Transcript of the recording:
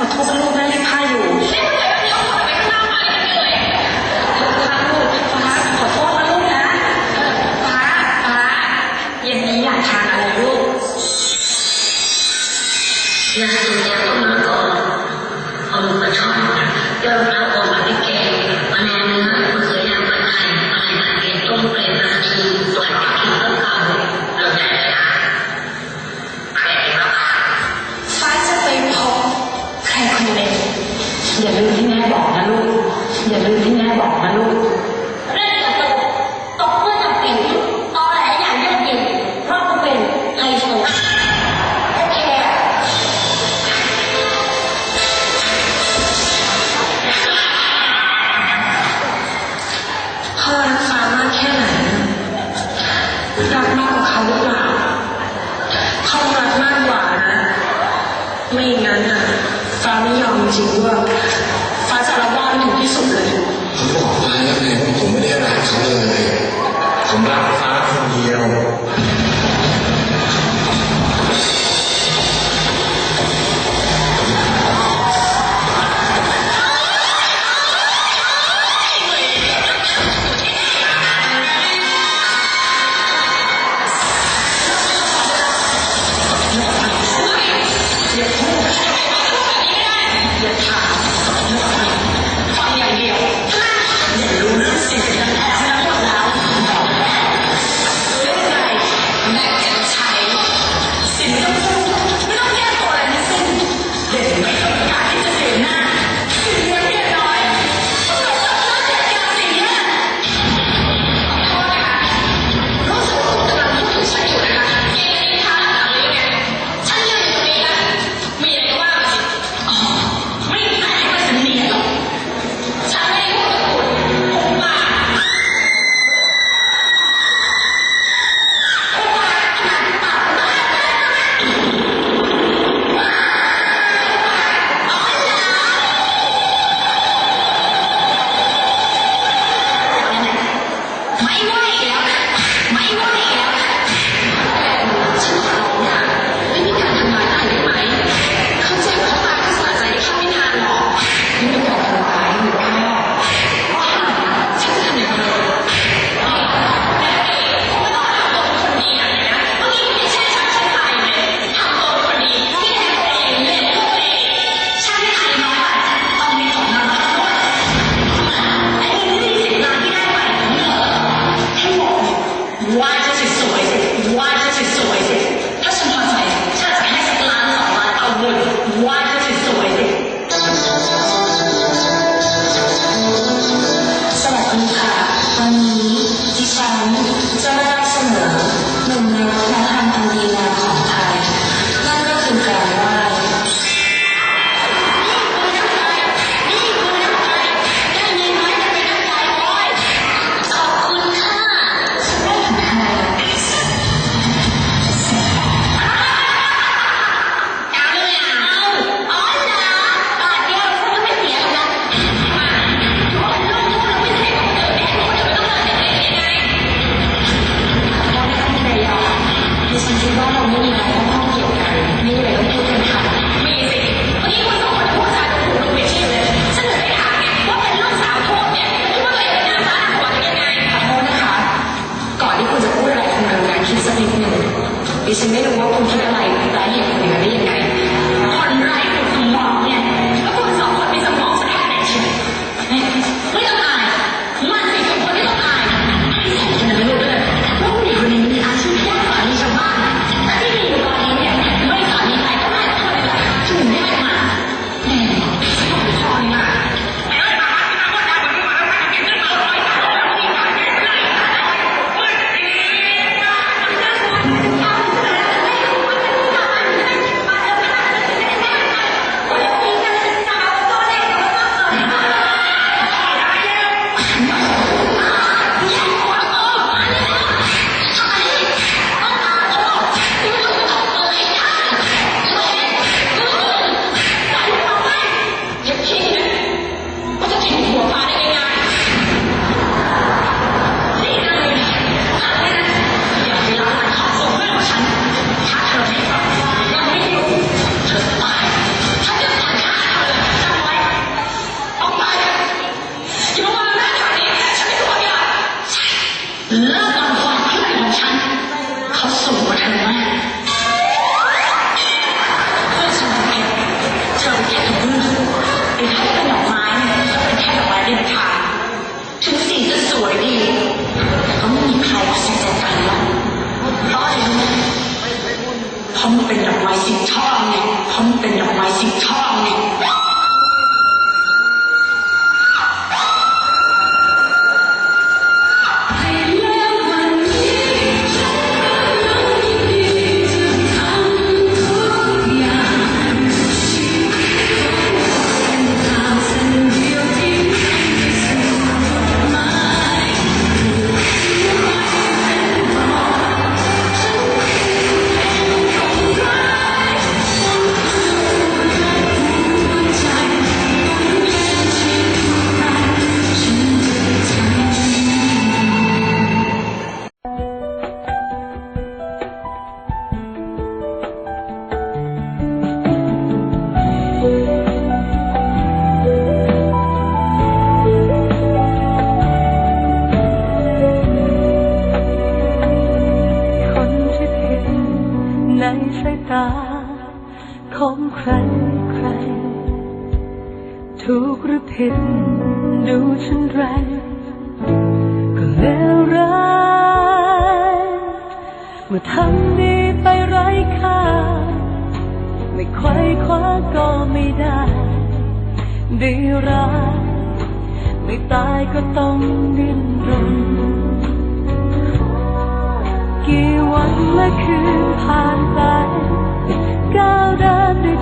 ます。 อย่าลืม เละบางาความคิดของฉัน เขาส่งมาทางว่า สายตา ของใครใคร ถูกหรือผิดดูฉันไร ก็เลวร้ายเมื่อทำดีไปไร้ค่า ไม่ไขว้คว้าก็ไม่ได้ ดีร้ายไม่ตายก็ต้องดิ้นรน กี่วันและคืนผ่านไปก้าวเดินด้วย